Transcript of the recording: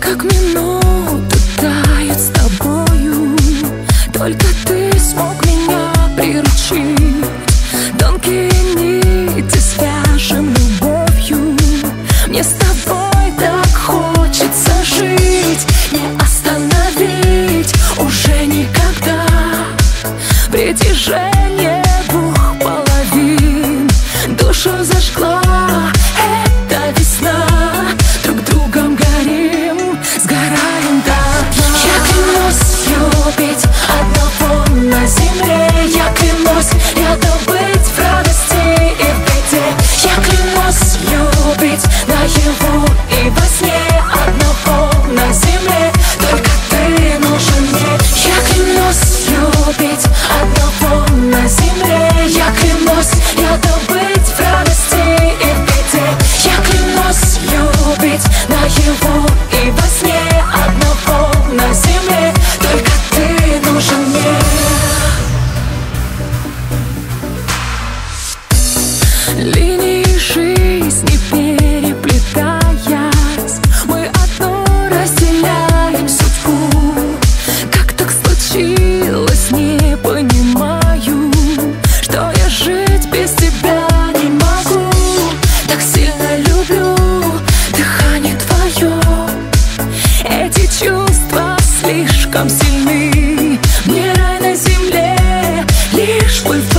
Как минуты тает с тобою. Только ты смог меня приручить. Тонкие нити свяжем любовью. Мне с тобой так хочется жить. Не остановить уже никогда. Притяжение двух половин. Душу зажгла. слишком сильны. Мне рай на земле, лишь бы в